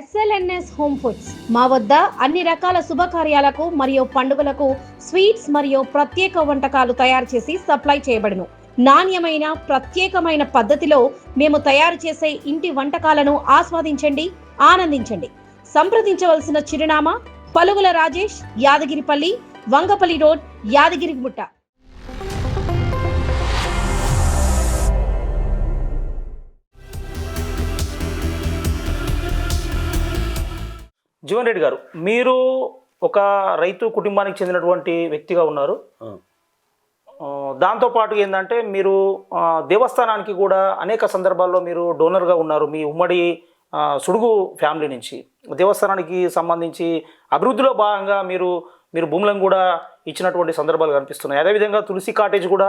SLNS home foods మా వద్ద అన్ని రకాల శుభకార్యాలకు మరియు పండుగలకు స్వీట్స్ మరియు ప్రత్యేక వంటకాలు తయారు చేసి సప్లై చేయబడును. నాణ్యమైన ప్రత్యేకమైన పద్ధతిలో మేము తయారు చేసే ఇంటి వంటకాలను ఆస్వాదించండి ఆనందించండి. సంప్రదించవలసిన చిరునామా పలుగుల రాజేష్ యాదగిరిపల్లి వంగపల్లి రోడ్ యాదగిరిగుట్ట. జీవన్ రెడ్డి గారు మీరు ఒక రైతు కుటుంబానికి చెందినటువంటి వ్యక్తిగా ఉన్నారు. దాంతోపాటు ఏంటంటే మీరు దేవస్థానానికి కూడా అనేక సందర్భాల్లో మీరు డోనర్గా ఉన్నారు. మీ ఉమ్మడి సుడుగు ఫ్యామిలీ నుంచి. దేవస్థానానికి సంబంధించి అభివృద్ధిలో భాగంగా మీరు మీరు భూములను కూడా ఇచ్చినటువంటి సందర్భాలు కనిపిస్తున్నాయి. అదేవిధంగా తులసి కాటేజ్ కూడా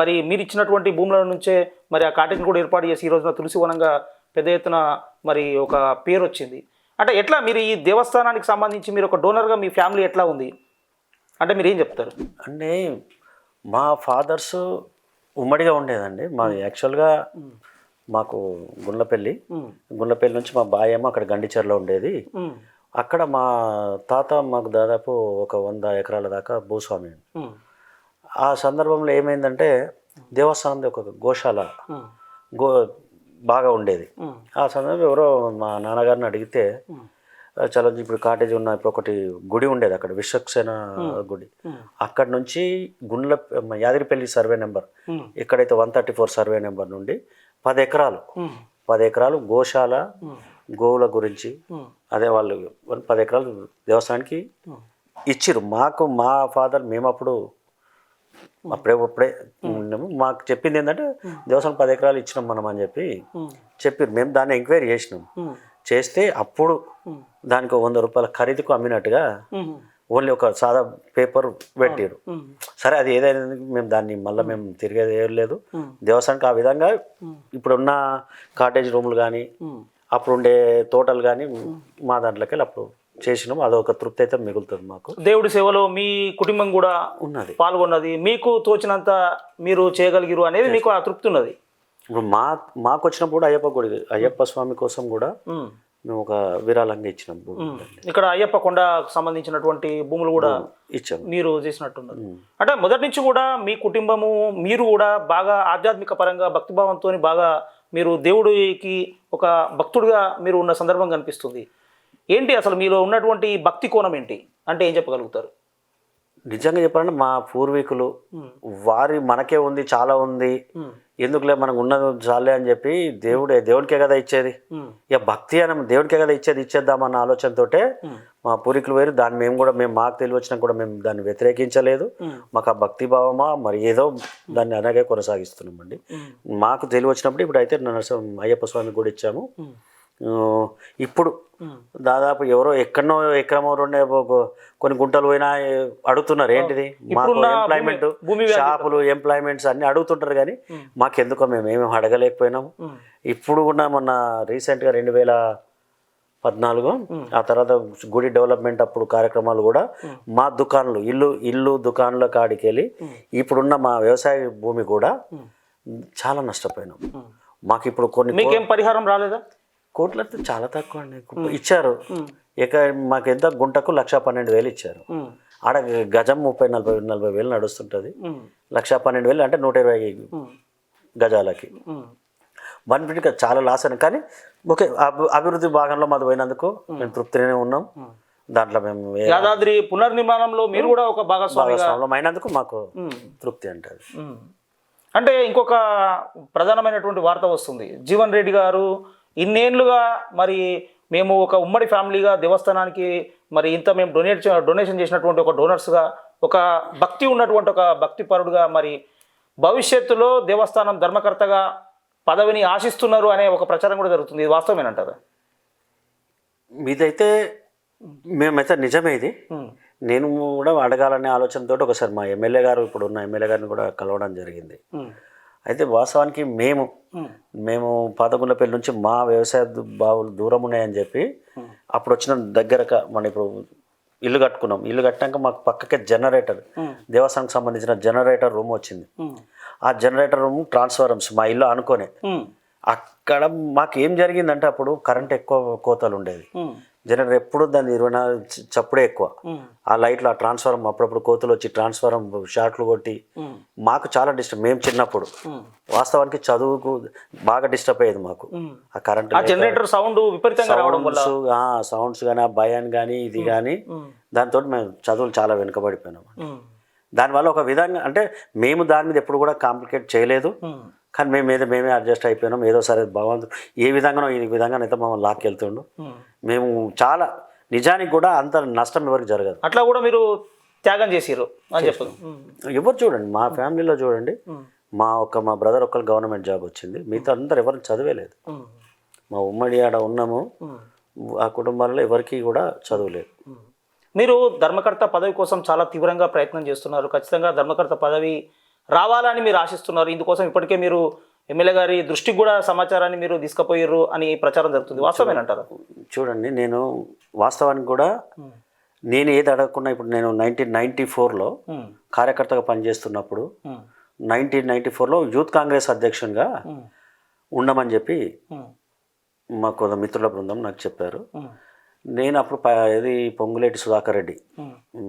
మరి మీరు ఇచ్చినటువంటి భూముల నుంచే మరి ఆ కాటేజ్ కూడా ఏర్పాటు చేసి ఈ రోజున తులసి వనంగా పెద్ద ఎత్తున మరి ఒక పేరు వచ్చింది. అంటే ఎట్లా మీరు ఈ దేవస్థానానికి సంబంధించి మీరు ఒక డోనర్గా మీ ఫ్యామిలీ ఎట్లా ఉంది? అంటే మీరు ఏం చెప్తారు? అంటే మా ఫాదర్స్ ఉమ్మడిగా ఉండేదండి. మాది యాక్చువల్గా మాకు గుండ్లపల్లి. గుండ్లపల్లి నుంచి మా బాయ్ ఏమో అక్కడ గండిచెర్లో ఉండేది. అక్కడ మా తాత మాకు దాదాపు ఒక వంద ఎకరాల దాకా భూస్వామి ఆ సందర్భంలో ఏమైందంటే దేవస్థానం ఒక గోశాల. గో బాగా ఉండేది. ఆ సందర్భంలో ఎవరో మా నాన్నగారిని అడిగితే ఉమ్, "ఆ, చలో ఇప్పుడు కాటేజ్ ఉన్న ఇప్పుడు ఒకటి గుడి ఉండేది అక్కడ విశ్వక్సేన గుడి. అక్కడ నుంచి గుండ్ల యాదిరిపల్లి సర్వే నెంబర్. ఎక్కడైతే one thirty four survey number నుండి పది ఎకరాలు పది ఎకరాలు గోశాల గోవుల గురించి అదే వాళ్ళు పది ఎకరాలు దేవస్థానానికి ఉమ్, ఇచ్చిర్రు. మాకు మా ఫాదర్ మేము అప్పుడు అప్పుడే అప్పుడే ఉన్నాము. మాకు చెప్పింది ఏంటంటే దేవస్థానం పది ఎకరాలు ఇచ్చినాం మనం అని చెప్పి చెప్పారు మేము దాన్ని ఎంక్వైరీ చేసినాం. చేస్తే అప్పుడు దానికి వంద రూపాయల ఖరీదుకు అమ్మినట్టుగా ఓన్లీ ఒక సాదా పేపర్ పెట్టారు సరే అది ఏదైనా మేము దాన్ని మళ్ళీ మేము తిరిగేది ఏం లేదు. ఉమ్, దేవస్థానానికి ఆ విధంగా ఇప్పుడున్న కాటేజ్ రూములు కానీ అప్పుడు ఉండే తోటలు కానీ మా దాంట్లోకి వెళ్ళి అప్పుడు చేసినాం. అదొక తృప్తి అయితే మిగులుతుంది మాకు. దేవుడి సేవలో మీ కుటుంబం కూడా ఉన్నది. పాల్గొన్నది. మీకు తోచినంత మీరు చేయగలిగిరు అనేది మీకు ఆ తృప్తి ఉన్నది. ఇప్పుడు మా మాకు వచ్చినప్పుడు అయ్యప్ప గుడి అయ్యప్ప స్వామి కోసం కూడా మేము ఒక విరాళంగా ఇచ్చినాం. ఇక్కడ అయ్యప్ప కొండకు సంబంధించినటువంటి భూములు కూడా ఇచ్చాము మీరు చేసినట్టున్నారు. అంటే మొదటి నుంచి కూడా మీ కుటుంబము మీరు కూడా బాగా ఆధ్యాత్మిక పరంగా భక్తిభావంతో బాగా మీరు దేవుడికి ఒక భక్తుడిగా మీరు ఉన్న సందర్భం కనిపిస్తుంది. ఏంటి అసలు మీలో ఉన్నటువంటి భక్తి కోణం ఏంటి? అంటే ఏం చెప్పగలుగుతారు? నిజంగా చెప్పాలంటే మా పూర్వీకులు వారి మనకే ఉంది చాలా ఉంది. ఎందుకులే మనకు ఉన్నది చాలే అని చెప్పి దేవుడే దేవునికే కదా ఇచ్చేది. ఇక భక్తి అని దేవునికే కదా ఇచ్చేది ఇచ్చేద్దామన్న ఆలోచనతోటే ఉమ్, మా పూర్వీకులు వేరు. దాన్ని మేము కూడా మేము మాకు తెలివి వచ్చినా కూడా మేము దాన్ని వ్యతిరేకించలేదు. మాకు ఆ భక్తి భావమా మరి ఏదో దాన్ని అలాగే కొనసాగిస్తున్నామండి. మాకు తెలివి వచ్చినప్పుడు ఇప్పుడు అయితే నరసింహ అయ్యప్ప స్వామి కూడా ఇచ్చాము. ఇప్పుడు. దాదాపు ఎవరో ఎక్కడనో ఎక్కడమో రెండే కొన్ని గుంటలు పోయినా అడుగుతున్నారు. ఏంటిది? మాకు ఎంప్లాయ్మెంట్ షాపులు ఎంప్లాయ్మెంట్స్ అన్ని అడుగుతుంటారు కానీ. మాకెందుకో మేము ఏమేమి అడగలేకపోయినాము ఇప్పుడు కూడా మొన్న రీసెంట్గా రెండు వేల పద్నాలుగు ఆ తర్వాత గుడి డెవలప్మెంట్ అప్పుడు కార్యక్రమాలు కూడా మా దుకాణాలు ఇల్లు ఇల్లు దుకాణాల కాడికి వెళ్ళి ఇప్పుడున్న మా వ్యవసాయ భూమి కూడా చాలా నష్టపోయినాం. మాకు ఇప్పుడు కొన్ని మీకేం పరిహారం రాలేదా? కోట్లు అయితే చాలా తక్కువ అండి ఇచ్చారు. ఇక మాకు ఎంత గుంటకు లక్ష పన్నెండు వేలు ఇచ్చారు. ఆడ గజం ముప్పై నలభై నలభై వేలు నడుస్తుంటుంది. లక్ష పన్నెండు వేలు అంటే నూట ఇరవై గజాలకి. వన్ ఫిఫ్టీకి చాలా లాస్ అని. కానీ ఓకే అభి- అభివృద్ధి భాగంలో మాది పోయినందుకు మేము. తృప్తిగానే ఉన్నాం. దాంట్లో మేము యాదాద్రి పునర్నిర్మాణంలో మీరు కూడా ఒక భాగస్వామిగా భాగస్వామ్యం అయినందుకు మాకు తృప్తి ఉమ్. అంటే ఇంకొక ప్రధానమైనటువంటి వార్త వస్తుంది. జీవన్ రెడ్డి గారు ఇన్నేళ్ళుగా మరి మేము ఒక ఉమ్మడి ఫ్యామిలీగా దేవస్థానానికి మరి ఇంత మేము డొనేట్ చే- డొనేషన్ చేసినటువంటి ఒక డోనర్స్గా ఒక భక్తి ఉన్నటువంటి ఒక భక్తి పరుడుగా మరి భవిష్యత్తులో దేవస్థానం ధర్మకర్తగా పదవిని ఆశిస్తున్నారు అనే ఒక ప్రచారం కూడా జరుగుతుంది. ఇది వాస్తవమేనంటారా? మీదైతే మేమైతే నిజమే ఇది. నేను కూడా అడగాలనే ఆలోచనతో ఒకసారి మా ఎమ్మెల్యే గారు ఇప్పుడు ఉన్న ఎమ్మెల్యే గారిని కూడా కలవడం జరిగింది. అయితే వాస్తవానికి మేము మేము పాతగుండపల్లి నుంచి మా వ్యవసాయ బావులు దూరం ఉన్నాయని చెప్పి అప్పుడు వచ్చిన దగ్గరక మన ఇప్పుడు ఇల్లు కట్టుకున్నాం. ఇల్లు కట్టాక మాకు పక్కకే జనరేటర్ ఉమ్, దేవస్థానానికి సంబంధించిన జనరేటర్ రూమ్ వచ్చింది. ఆ జనరేటర్ రూమ్ ట్రాన్స్ఫారమ్స్ మా ఇల్లు అనుకోనే అక్కడ మాకు ఏం జరిగిందంటే అప్పుడు కరెంట్ ఎక్కువ కోతలు ఉండేది. జనరేటర్ ఎప్పుడు దాన్ని ఇరవై నాలుగు చప్పుడే ఎక్కువ. ఆ లైట్లు ఆ ట్రాన్స్ఫారం అప్పుడప్పుడు కోతులు వచ్చి ట్రాన్స్ఫారం షార్ట్లు కొట్టి మాకు చాలా డిస్టర్బ్ మేము చిన్నప్పుడు వాస్తవానికి చదువుకు బాగా డిస్టర్బ్ అయ్యేది మాకు. ఆ కరెంట్ జనరేటర్ సౌండ్ విపరీతంగా రావడం వల్ల? సౌండ్స్ కానీ ఆ భయాన్ని కానీ ఇది కానీ దాంతో మేము. చదువులు చాలా వెనుకబడిపోయినాం. దానివల్ల ఒక విధంగా అంటే మేము దాని మీద ఎప్పుడు కూడా కాంప్లికేట్ చేయలేదు. కానీ మేము మీద మేమే అడ్జస్ట్ అయిపోయినాం. ఏదో సరే భగవంతుడు ఏ విధంగానో ఈ విధంగానైతే మమ్మల్ని లాక్కెళ్తుండు. మేము చాలా నిజానికి కూడా అంత నష్టం ఎవరికి జరగదు. అట్లా కూడా మీరు త్యాగం చేసిర్రు అని చెప్పదు ఉమ్, ఎవరు చూడండి మా ఫ్యామిలీలో చూడండి మా. ఒక్క మా బ్రదర్ ఒక్కరు గవర్నమెంట్ జాబ్ వచ్చింది. మిగతా అందరు ఎవరు చదివేలేదు. మా. ఉమ్మడి ఆడ ఉన్నాము. ఆ కుటుంబాల్లో ఎవరికి కూడా చదువులేదు. మీరు ధర్మకర్త పదవి కోసం చాలా తీవ్రంగా ప్రయత్నం చేస్తున్నారు. ఖచ్చితంగా ధర్మకర్త పదవి రావాలని మీరు ఆశిస్తున్నారు. ఇందుకోసం ఇప్పటికే మీరు ఎమ్మెల్యే గారి దృష్టికి కూడా సమాచారాన్ని మీరు తీసుకుపోయారు అని ప్రచారం జరుగుతుంది. వాస్తవేనంటారా చూడండి నేను వాస్తవానికి కూడా నేను ఏది అడగకుండా ఇప్పుడు నేను నైన్టీన్ నైన్టీ ఫోర్లో కార్యకర్తగా పనిచేస్తున్నప్పుడు నైన్టీన్ నైన్టీ ఫోర్లో యూత్ కాంగ్రెస్ అధ్యక్షునిగా ఉండమని చెప్పి మా కొంత మిత్రుల బృందం నాకు చెప్పారు. నేను అప్పుడు ఇది పొంగులేటి సుధాకర్ రెడ్డి.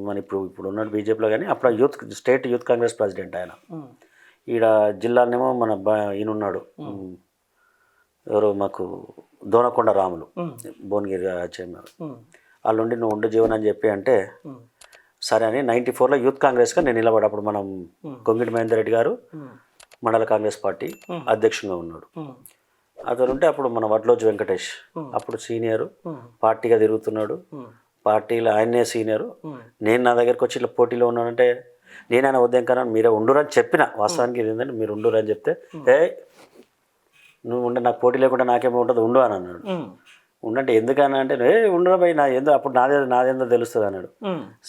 మన ఇప్పుడు ఇప్పుడు ఉన్నాడు బీజేపీలో కానీ అప్పుడు youth state youth Congress president ఆయన. ఈడ జిల్లానేమో మన బా ఈయన ఉన్నాడు ఎవరు మాకు దోనకొండ రాములు. భువనగిరి చైర్మన్. ఉమ్, వాళ్ళు ఉండి నువ్వు ఉండు జీవన్ అని చెప్పి అంటే సరే అని నైంటీ ఫోర్లో యూత్ కాంగ్రెస్గా నేను నిలబడి అప్పుడు మనం. కొంగిటి మహేందర్ రెడ్డి గారు మండల కాంగ్రెస్ పార్టీ. అధ్యక్షునిగా ఉన్నాడు. అతను ఉంటే అప్పుడు మన వడ్లోజు వెంకటేష్. అప్పుడు సీనియరు. పార్టీగా తిరుగుతున్నాడు. పార్టీలో ఆయనే సీనియరు. నేను నా దగ్గరికి వచ్చి ఇట్లా పోటీలో ఉన్నానంటే నేనైనా వద్దాం కన్నా మీరే ఉండురని చెప్పిన. వాస్తవానికి ఇది ఏంటంటే మీరు ఉండురు అని చెప్తే ఏ నువ్వు ఉండే నాకు పోటీ లేకుండా నాకేమో ఉంటుంది ఉండు అని అన్నాడు. ఉండంటే ఎందుకన్నా అంటే ఏ ఉండరా భయ్ నా ఏందో అప్పుడు నాదే నాదేందో తెలుస్తుంది అన్నాడు.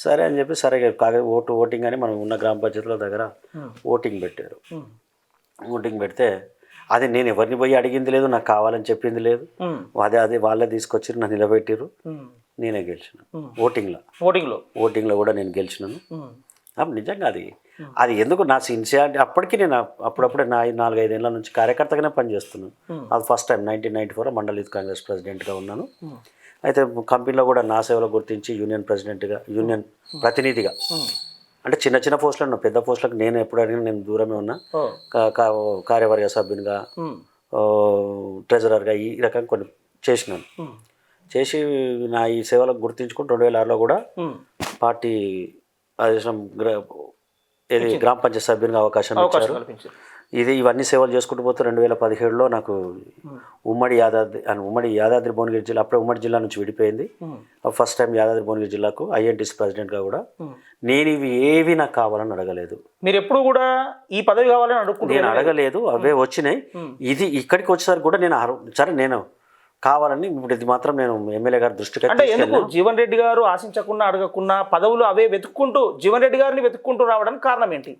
సరే అని చెప్పి సరే కాగా ఓటు ఓటింగ్ అని మనం ఉన్న గ్రామ పంచాయతీల దగ్గర ఓటింగ్ పెట్టారు. ఓటింగ్ పెడితే అది నేను ఎవరిని పోయి అడిగింది లేదు నాకు కావాలని చెప్పింది లేదు. అదే అదే వాళ్ళే తీసుకొచ్చి నన్ను నిలబెట్టిరు. నేనే గెలిచిన. ఓటింగ్లో. ఓటింగ్లో. ఓటింగ్లో కూడా నేను గెలిచినాను. నిజంగా అది. అది ఎందుకు నా సిన్సియారిటీ అప్పటికి నేను అప్- అప్పుడప్పుడే నా ఈ నాలుగైదేళ్ళ నుంచి కార్యకర్తగానే పనిచేస్తున్నాను. అది first time nineteen ninety four మండల యూత్ కాంగ్రెస్ ప్రెసిడెంట్గా ఉన్నాను. అయితే కంపెనీలో కూడా నా సేవలు గుర్తించి యూనియన్ ప్రెసిడెంట్గా యూనియన్ ప్రతినిధిగా. అంటే చిన్న చిన్న పోస్టులు ఉన్నా పెద్ద పోస్టులకు నేను ఎప్పుడు అడిగినా నేను దూరమే ఉన్నా. కార్యవర్గ సభ్యునిగా ట్రెజరర్గా ఈ రకంగా కొన్ని చేసినాను. చేసి నా ఈ సేవలకు గుర్తించుకుని రెండు వేల ఆరులో కూడా. పార్టీ గ్రా ఇది గ్రామ పంచాయతీ సభ్యునిగా అవకాశం ఇచ్చారు. ఇది ఇవన్నీ సేవలు చేసుకుంటూ పోతే రెండు వేల పదిహేడులో నాకు ఉమ్మడి యాదాద్రి అని ఉమ్మడి యాదాద్రి భువనగిరి జిల్లా అప్పుడే ఉమ్మడి జిల్లా నుంచి విడిపోయింది. ఫస్ట్ టైం యాదాద్రి భువనగిరి జిల్లాకు ఐఎన్టీసీ ప్రెసిడెంట్గా కూడా. నేను ఇవి ఏవి నాకు కావాలని అడగలేదు. మీరు ఎప్పుడు కూడా ఈ పదవి కావాలని అడుక్కుంటూ నేను అడగలేదు అవే వచ్చినాయి. ఇది ఇక్కడికి వచ్చేసరికి కూడా నేను సరే నేను కావాలని ఇప్పుడు ఇది మాత్రం నేను ఎమ్మెల్యే గారి దృష్టికి అంటే ఎందుకు. జీవన్ రెడ్డి గారు ఆశించకుండా అడగకుండా పదవులు అవే వెతుక్కుంటూ జీవన్ రెడ్డి గారిని వెతుక్కుంటూ రావడానికి కారణం ఏంటి?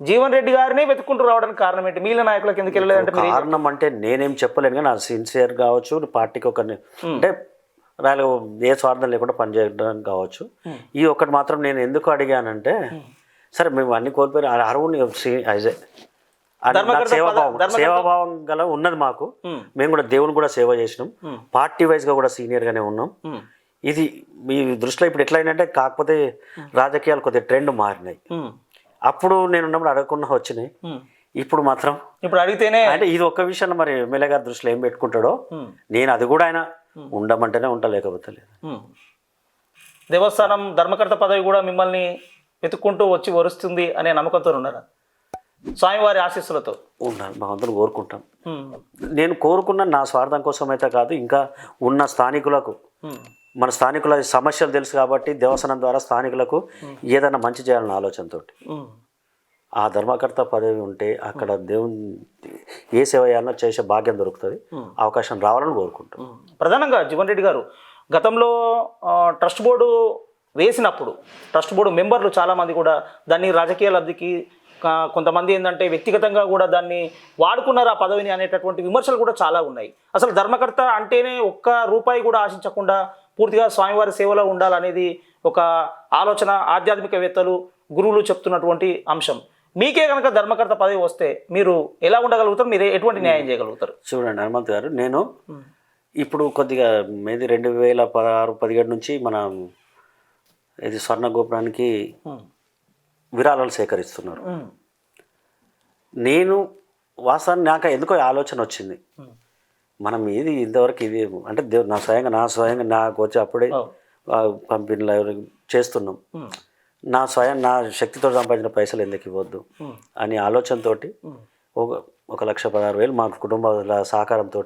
జీవన్ రెడ్డి గారినే వెతుక్కుంటూ రావడానికి కారణం ఏంటి? మిగిలిన నాయకులకు ఎందుకు వెళ్ళలేదంటే కారణం అంటే నేనేం చెప్పలేను కానీ నా సిన్సియర్ కావచ్చు పార్టీకి ఒక అంటే రాయలు ఏ స్వార్థం లేకుండా పనిచేయడానికి కావచ్చు. ఈ ఒక్కటి మాత్రం నేను ఎందుకు అడిగానంటే సరే మేము అన్ని కోల్పోయి అరువుని ధర్మకర్త సేవాభావం సేవాభావం గల ఉన్నది మాకు. మేము కూడా దేవుని కూడా సేవ చేసినాం. పార్టీ వైజ్గా కూడా సీనియర్గానే ఉన్నాం. ఇది మీ దృష్టిలో ఇప్పుడు ఎట్లా అయిందంటే కాకపోతే రాజకీయాలు కొద్దిగా ట్రెండ్ మారినాయి. అప్పుడు నేను ఉన్నప్పుడు అడగకుండా వచ్చినాయి. ఇప్పుడు మాత్రం ఇప్పుడు అడిగితేనే అంటే ఇది ఒక్క విషయాన్ని మరి ఎమ్మెల్యే గారి దృష్టిలో ఏం పెట్టుకుంటాడో నేను అది కూడా ఆయన ఉండమంటేనే ఉంటా లేకపోతే లేదు. దేవస్థానం ధర్మకర్త పదవి కూడా మిమ్మల్ని వెతుక్కుంటూ వచ్చి వరుస్తుంది అనే నమ్మకంతో ఉన్నారా? స్వామివారి ఆశీస్సులతో. ఉండాలి భగవంతుని కోరుకుంటాం. ఉమ్, నేను కోరుకున్న నా స్వార్థం కోసం అయితే కాదు ఇంకా ఉన్న స్థానికులకు మన స్థానికుల సమస్యలు తెలుసు కాబట్టి దేవస్థానం ద్వారా స్థానికులకు ఏదైనా మంచి చేయాలన్న ఆలోచనతో ఆ ధర్మకర్త పదవి ఉంటే అక్కడ దేవుని ఏ సేవ చేయాలన్నా చేసే భాగ్యం దొరుకుతుంది. అవకాశం రావాలని కోరుకుంటాం. ప్రధానంగా జీవన్ రెడ్డి గారు గతంలో ట్రస్ట్ బోర్డు వేసినప్పుడు ట్రస్ట్ బోర్డు మెంబర్లు చాలామంది కూడా దాన్ని రాజకీయ లబ్ధికి కొంతమంది ఏంటంటే వ్యక్తిగతంగా కూడా దాన్ని వాడుకున్నారు ఆ పదవిని అనేటటువంటి విమర్శలు కూడా చాలా ఉన్నాయి. అసలు ధర్మకర్త అంటేనే ఒక్క రూపాయి కూడా ఆశించకుండా పూర్తిగా స్వామివారి సేవలో ఉండాలనేది ఒక ఆలోచన ఆధ్యాత్మికవేత్తలు గురువులు చెప్తున్నటువంటి అంశం. మీకే కనుక ధర్మకర్త పదవి వస్తే మీరు ఎలా ఉండగలుగుతారు? మీరు ఎటువంటి న్యాయం చేయగలుగుతారు? చూడండి హనుమంత్ గారు నేను ఇప్పుడు కొద్దిగా ఇది రెండు వేల పదహారు పదిహేడు నుంచి మన ఇది స్వర్ణ గోపురానికి. విరాళాలు సేకరిస్తున్నారు. నేను వాస్తవాన్ని నాకు ఎందుకో ఆలోచన వచ్చింది. మనం ఇది ఇంతవరకు ఇది అంటే దేవు నా స్వయంగా నా స్వయంగా నాకు వచ్చి అప్పుడే ఎవరికి చేస్తున్నాం. నా స్వయం నా శక్తితో సంపాదించిన పైసలు ఎందుకు ఇవ్వద్దు. అని ఆలోచనతోటి ఉమ్. ఒక ఒక లక్ష పదహారు వేలు మా కుటుంబాల సహకారంతో.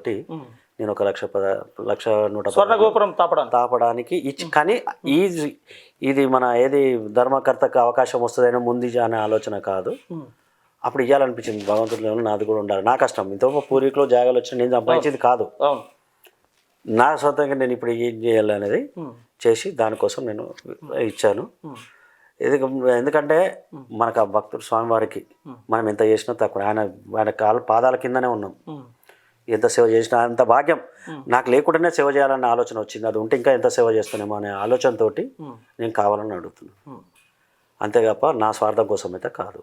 నేను ఒక లక్ష పద లక్ష నూట పద- స్వర్ణ గోపురం తాపడానికి తాపడానికి ఇచ్చి కానీ ఈ ఇది మన ఏది ధర్మకర్తకు అవకాశం వస్తుందైనా ముందు అనే ఆలోచన కాదు. అప్పుడు ఇవ్వాలనిపించింది భగవంతుడిలో నాది కూడా ఉండాలి. నా కష్టం. ఇంత పూర్వీకులు జాగాలు వచ్చి నేను సంపాదించేది కాదు. నా సొంతంగా నేను ఇప్పుడు ఏం చేయాలి అనేది. చేసి దానికోసం నేను ఇచ్చాను. ఇది ఎందుకంటే మనకు ఆ భక్తుడు స్వామివారికి మనం ఎంత చేసినా తక్కువ. ఆయన ఆయన కాళ్ళ పాదాల కిందనే ఉన్నాం. ఎంత సేవ చేసినా అంత భాగ్యం. నాకు లేకుండానే సేవ చేయాలన్న ఆలోచన వచ్చింది. అది ఉంటే ఇంకా ఎంత సేవ చేస్తున్నామో అనే ఆలోచనతోటి. నేను కావాలని అడుగుతున్నాను ఉమ్. అంతే తప్ప నా స్వార్థం కోసం అయితే కాదు.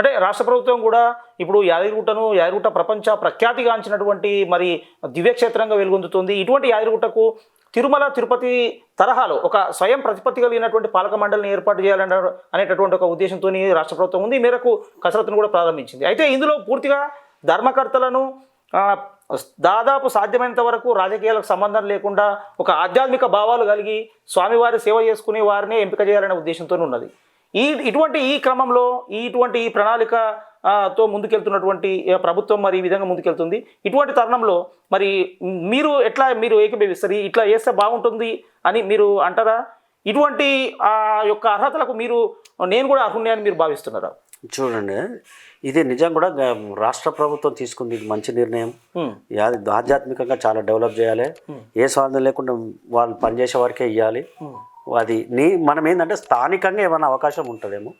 అంటే రాష్ట్ర ప్రభుత్వం కూడా ఇప్పుడు యాదగిరిగుట్టను యాదగిరిగుట్ట ప్రపంచ ప్రఖ్యాతిగాంచినటువంటి మరి దివ్యక్షేత్రంగా వెలుగొందుతుంది. ఇటువంటి యాదగిరిగుట్టకు తిరుమల తిరుపతి తరహాలో ఒక స్వయం ప్రతిపత్తి కలిగినటువంటి పాలక మండలిని ఏర్పాటు చేయాలన్న అనేటటువంటి ఒక ఉద్దేశంతో రాష్ట్ర ప్రభుత్వం ఉంది. ఈ మేరకు కసరత్తును కూడా ప్రారంభించింది. అయితే ఇందులో పూర్తిగా ధర్మకర్తలను దాదాపు సాధ్యమైనంత వరకు రాజకీయాలకు సంబంధం లేకుండా ఒక ఆధ్యాత్మిక భావాలు కలిగి స్వామివారి సేవ చేసుకునే వారినే ఎంపిక చేయాలనే ఉద్దేశంతో ఉన్నది. ఈ ఇటువంటి ఈ క్రమంలో ఈ ఇటువంటి ఈ ప్రణాళిక తో ముందుకెళ్తున్నటువంటి ప్రభుత్వం మరి ఈ విధంగా ముందుకెళ్తుంది. ఇటువంటి తరుణంలో మరి మీరు ఎట్లా మీరు ఏకీభవిస్తారు? ఇట్లా చేస్తే బాగుంటుంది అని మీరు అంటారా? ఇటువంటి ఆ యొక్క అర్హతలకు మీరు నేను కూడా అర్హుణ్ణి అని మీరు భావిస్తున్నారా? చూడండి ఇది నిజం కూడా రాష్ట్ర ప్రభుత్వం తీసుకుంది ఇది మంచి నిర్ణయం. యాది ఆధ్యాత్మికంగా చాలా డెవలప్ చేయాలి. ఏ స్వార్థం లేకుండా వాళ్ళు పనిచేసే వారికే ఇవ్వాలి అది నీ మనం ఏంటంటే స్థానికంగా ఏమైనా అవకాశం ఉంటుందేమో.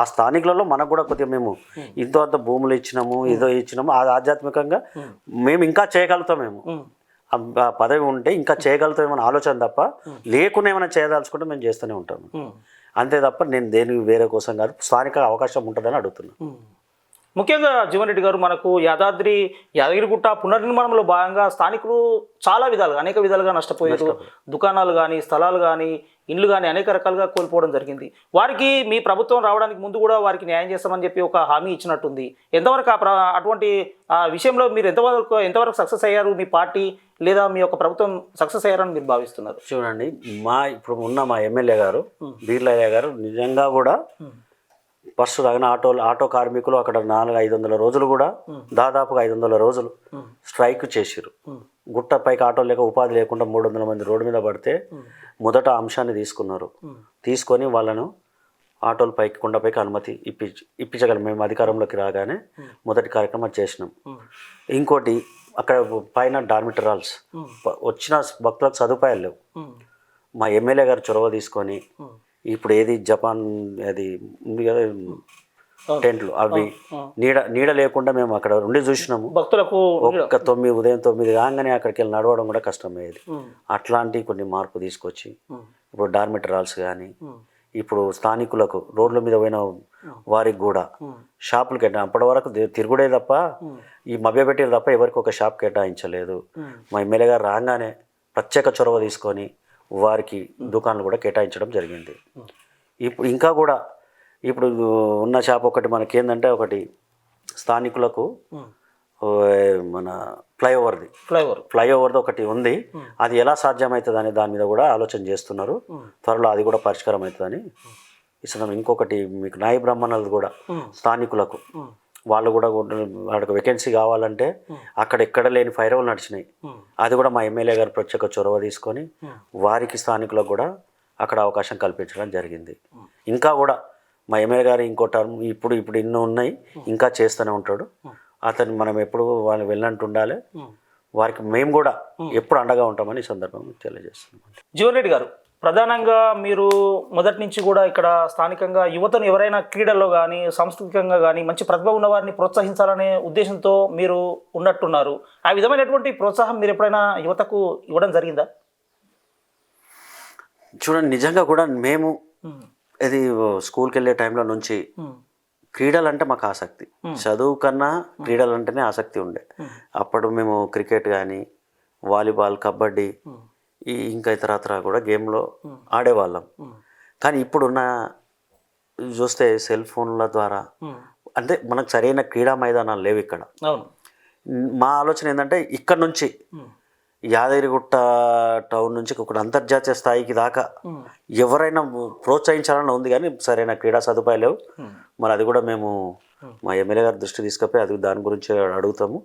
ఆ స్థానికులలో మనకు కూడా కొద్దిగా మేము ఇంతో అంత భూములు ఇచ్చినాము ఏదో ఇచ్చినాము అది ఆధ్యాత్మికంగా మేము ఇంకా చేయగలుగుతామేమో పదవి ఉంటే ఇంకా చేయగలుగుతామేమో ఆలోచన తప్ప లేకుండా ఏమైనా చేయదలుచుకుంటే మేము చేస్తూనే ఉంటాము. అంతే తప్ప నేను దేనికి వేరే కోసం కాదు స్థానిక అవకాశం ఉంటుందని అడుగుతున్నాను. ముఖ్యంగా జీవన్ రెడ్డి గారు మనకు యాదాద్రి యాదగిరిగుట్ట పునర్నిర్మాణంలో భాగంగా స్థానికులు చాలా విధాలుగా అనేక విధాలుగా నష్టపోయారు. దుకాణాలు కానీ స్థలాలు కానీ ఇండ్లు కానీ అనేక రకాలుగా కోల్పోవడం జరిగింది. వారికి మీ ప్రభుత్వం రావడానికి ముందు కూడా వారికి న్యాయం చేస్తామని చెప్పి ఒక హామీ ఇచ్చినట్టుంది. ఎంతవరకు ఆ అటువంటి ఆ విషయంలో మీరు ఎంతవరకు ఎంతవరకు సక్సెస్ అయ్యారు మీ పార్టీ లేదా మీ యొక్క ప్రభుత్వం సక్సెస్ అయ్యారని మీరు భావిస్తున్నారు? చూడండి మా ఇప్పుడు ఉన్న మా ఎమ్మెల్యే గారు బీర్లయ్య గారు నిజంగా కూడా ఫస్ట్ తగిన ఆటో ఆటో కార్మికులు అక్కడ నాలుగు ఐదు వందల రోజులు కూడా దాదాపుగా ఐదు వందల రోజులు స్ట్రైక్ చేసిరు గుట్టపైకి ఆటో లేక ఉపాధి లేకుండా మూడు వందల మంది రోడ్డు మీద పడితే మొదట అంశాన్ని తీసుకున్నారు. తీసుకొని వాళ్ళను ఆటోల పైకి కొండపైకి అనుమతి ఇప్పించి ఇప్పించగలం. మేము అధికారంలోకి రాగానే మొదటి కార్యక్రమం చేసినాం. ఇంకోటి అక్కడ పైన డార్మిటరాల్స్ వచ్చిన భక్తులకు సదుపాయాలు లేవు. మా ఎమ్మెల్యే గారు చొరవ తీసుకొని ఇప్పుడు ఏది జపాన్ అది ఉంది కదా టెంట్లు అవి. నీడ నీడ లేకుండా మేము అక్కడ ఉండి చూసినాము. భక్తులకు ఒక్క తొమ్మిది ఉదయం తొమ్మిది కాగానే అక్కడికి వెళ్ళి నడవడం కూడా కష్టమయ్యేది. అట్లాంటి కొన్ని మార్పు తీసుకొచ్చి ఇప్పుడు డార్మిటరాల్స్ కానీ ఇప్పుడు స్థానికులకు రోడ్ల మీద పోయిన వారికి కూడా షాపులు కేటా అప్పటి వరకు తిరుగుడే తప్ప ఈ మభ్యపెట్టేది తప్ప ఎవరికి ఒక షాప్ కేటాయించలేదు. మా ఎమ్మెల్యే గారు రాగానే ప్రత్యేక చొరవ తీసుకొని వారికి దుకాణాలు కూడా కేటాయించడం జరిగింది. ఇప్పుడు ఇంకా కూడా ఇప్పుడు ఉన్న షాప్ ఒకటి మనకి ఏంటంటే ఒకటి స్థానికులకు మన ఫ్లైఓవర్ది. ఫ్లైఓవర్. ఫ్లైఓవర్ది ఒకటి ఉంది. అది ఎలా సాధ్యమవుతుంది అనే దాని మీద కూడా ఆలోచన చేస్తున్నారు. త్వరలో అది కూడా పరిష్కారం అవుతుందని ఇస్తున్నాం ఇంకొకటి మీకు నాయ బ్రాహ్మణులు కూడా స్థానికులకు. వాళ్ళు కూడా వాళ్ళకి వేకెన్సీ కావాలంటే అక్కడ ఎక్కడ లేని ఫైరవులు నడిచినాయి. అది కూడా మా ఎమ్మెల్యే గారు ప్రత్యేక చొరవ తీసుకొని వారికి స్థానికులకు కూడా అక్కడ అవకాశం కల్పించడం జరిగింది. ఇంకా కూడా మా ఎమ్మెల్యే గారు ఇంకో టర్మ్ ఇప్పుడు ఇప్పుడు ఇన్ని ఉన్నాయి ఇంకా చేస్తూనే ఉంటాడు. అతను మనం ఎప్పుడు వాళ్ళు వెళ్ళంటూ ఉండాలి. వారికి మేము కూడా ఎప్పుడు అండగా ఉంటామని ఈ సందర్భంగా తెలియజేస్తున్నాం. జీవన్ రెడ్డి గారు ప్రధానంగా మీరు మొదటి నుంచి కూడా ఇక్కడ స్థానికంగా యువతను ఎవరైనా క్రీడల్లో కానీ సాంస్కృతికంగా కానీ మంచి ప్రతిభ ఉన్న వారిని ప్రోత్సహించాలనే ఉద్దేశంతో మీరు ఉన్నట్టున్నారు. ఆ విధమైనటువంటి ప్రోత్సాహం మీరు ఎప్పుడైనా యువతకు ఇవ్వడం జరిగిందా? చూడండి నిజంగా కూడా మేము ఇది స్కూల్కి వెళ్ళే టైంలో నుంచి క్రీడలు అంటే మాకు ఆసక్తి. చదువు కన్నా క్రీడలు అంటేనే ఆసక్తి ఉండే. అప్పుడు మేము క్రికెట్ కానీ వాలీబాల్ కబడ్డీ ఈ ఇంకా ఇతరత్ర కూడా గేమ్లో ఆడేవాళ్ళం. కానీ ఇప్పుడున్న చూస్తే సెల్ ఫోన్ల ద్వారా అంటే మనకు సరైన క్రీడా మైదానాలు లేవు ఇక్కడ. మా ఆలోచన ఏంటంటే ఇక్కడ నుంచి యాదగిరిగుట్ట టౌన్ నుంచి ఒక అంతర్జాతీయ స్థాయికి దాకా ఎవరైనా ప్రోత్సహించాలని ఉంది కానీ సరైన క్రీడా సదుపాయాలు లేవు. మరి అది కూడా మేము మా ఎమ్మెల్యే గారి దృష్టి తీసుకపోయి అది దాని గురించి అడుగుతాము.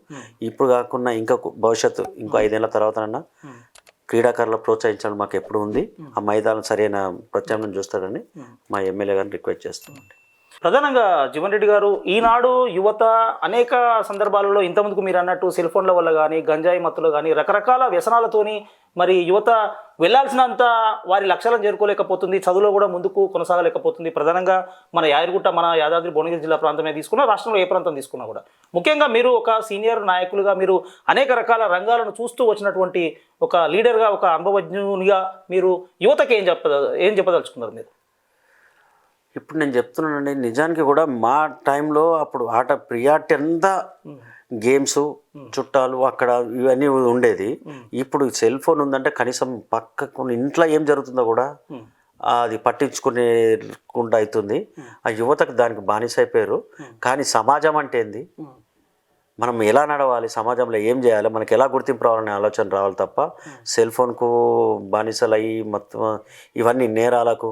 ఇప్పుడు కాకుండా ఇంకా భవిష్యత్తు ఇంకో ఐదేళ్ళ తర్వాత క్రీడాకారులు ప్రోత్సహించాలని మాకు ఎప్పుడు ఉంది. ఆ మైదానం సరైన ప్రత్యామ్నాయం చూస్తారని మా ఎమ్మెల్యే గారిని రిక్వెస్ట్ చేస్తున్నాం. ప్రధానంగా జీవన్ రెడ్డి గారు ఈనాడు యువత అనేక సందర్భాలలో ఇంతకుముందుకు మీరు అన్నట్టు సెల్ ఫోన్ల వల్ల కానీ గంజాయి మత్తులు కానీ రకరకాల వ్యసనాలతోని మరి యువత వెళ్ళాల్సినంత వారి లక్ష్యాలను చేరుకోలేకపోతుంది చదువులో కూడా ముందుకు కొనసాగలేకపోతుంది. ప్రధానంగా మన యాదగిరిగుట్ట మన యాదాద్రి భువనగిరి జిల్లా ప్రాంతమే తీసుకున్నా రాష్ట్రంలో ఏ ప్రాంతం తీసుకున్నా కూడా. ముఖ్యంగా మీరు ఒక సీనియర్ నాయకులుగా మీరు అనేక రకాల రంగాలను చూస్తూ వచ్చినటువంటి ఒక లీడర్గా ఒక అనుభవజ్ఞునిగా మీరు యువతకి ఏం చెప్ప ఏం చెప్పదలుచుకున్నారు మీరు? ఇప్పుడు నేను చెప్తున్నానండి నిజానికి కూడా మా టైంలో అప్పుడు ఆట ప్రియారిటీ అంతా గేమ్స్ చుట్టాలు అక్కడ ఇవన్నీ ఉండేది. ఇప్పుడు సెల్ ఫోన్ ఉందంటే కనీసం పక్కకు ఇంట్లో ఏం జరుగుతుందో కూడా అది పట్టించుకునేకుండా అవుతుంది. ఆ యువతకు దానికి బానిస అయిపోయారు. కానీ సమాజం అంటే ఏంది? మనం ఎలా నడవాలి సమాజంలో ఏం చేయాలి మనకి ఎలా గుర్తింపు రావాలనే ఆలోచన రావాలి తప్ప సెల్ ఫోన్కు బానిసలు అయ్యి మొత్తం ఇవన్నీ నేరాలకు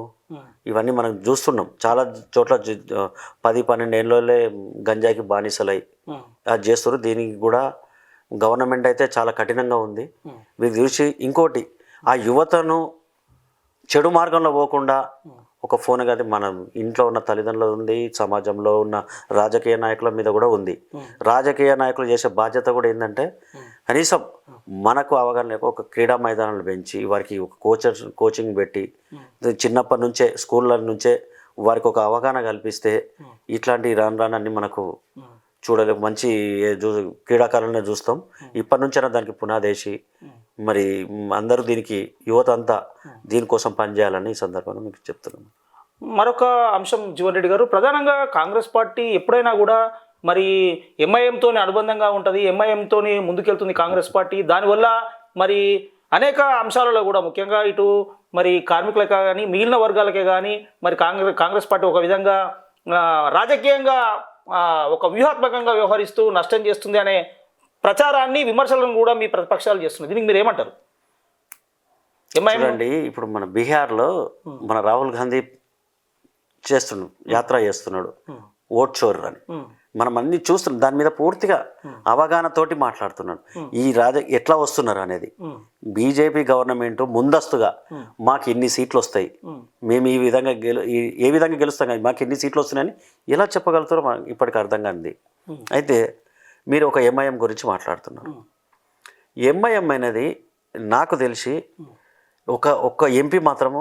ఇవన్నీ మనం చూస్తున్నాం. చాలా చోట్ల పది పన్నెండు ఏళ్ళలో గంజాయికి బానిసలై అది చేస్తారు దీనికి కూడా గవర్నమెంట్ అయితే చాలా కఠినంగా ఉంది. మీరు చూసి ఇంకోటి ఆ యువతను చెడు మార్గంలో పోకుండా ఒక ఫోన్ కాదు మన ఇంట్లో ఉన్న తల్లిదండ్రులు ఉంది సమాజంలో ఉన్న రాజకీయ నాయకుల మీద కూడా ఉంది. రాజకీయ నాయకులు చేసే బాధ్యత కూడా ఏంటంటే కనీసం మనకు అవగాహన లేక ఒక క్రీడా మైదానాలు పెంచి వారికి ఒక కోచర్ కోచింగ్ పెట్టి చిన్నప్పటి నుంచే స్కూళ్ళ నుంచే వారికి ఒక అవగాహన కల్పిస్తే ఇట్లాంటి రాను రాను అన్ని మనకు చూడలేము మంచి చూ- క్రీడాకారులనే చూస్తాం. ఇప్పటి నుంచైనా దానికి పునాదేసి మరి అందరూ దీనికి యువత అంతా దీనికోసం పనిచేయాలని ఈ సందర్భంగా మీకు చెప్తున్నాను. మరొక అంశం జీవన్ రెడ్డి గారు ప్రధానంగా కాంగ్రెస్ పార్టీ ఎప్పుడైనా కూడా మరి ఎంఐఎంతో అనుబంధంగా ఉంటుంది ఎంఐఎంతో ముందుకెళ్తుంది కాంగ్రెస్ పార్టీ. దానివల్ల మరి అనేక అంశాలలో కూడా ముఖ్యంగా ఇటు మరి కార్మికులకే కానీ మిగిలిన వర్గాలకే కానీ మరి కాంగ్రెస్ కాంగ్రెస్ పార్టీ ఒక విధంగా రాజకీయంగా ఒక వ్యూహాత్మకంగా వ్యవహరిస్తూ నష్టం చేస్తుంది అనే ప్రచారాన్ని విమర్శలను కూడా మీ ప్రతిపక్షాలు చేస్తున్నాయి. దీనికి మీరు ఏమంటారు? చూడండి ఇప్పుడు మన బీహార్లో మన రాహుల్ గాంధీ చేస్తున్నాడు యాత్ర చేస్తున్నాడు. ఓట్ చోర్ అని మనం అన్ని చూస్తున్నాం. దాని మీద పూర్తిగా అవగాహనతోటి మాట్లాడుతున్నాడు. ఈ రాజ ఎట్లా వస్తున్నారు అనేది? బీజేపీ గవర్నమెంట్ ముందస్తుగా మాకు ఇన్ని సీట్లు వస్తాయి. మేము ఈ విధంగా గెలు ఏ విధంగా గెలుస్తాం కానీ మాకు ఇన్ని సీట్లు వస్తున్నాయని ఎలా చెప్పగలుగుతారో మనకి ఇప్పటికి అర్థం కానిది. అయితే మీరు ఒక ఎంఐఎం గురించి మాట్లాడుతున్నారు. ఎంఐఎం అనేది నాకు తెలిసి ఒక ఒక్క ఎంపీ మాత్రము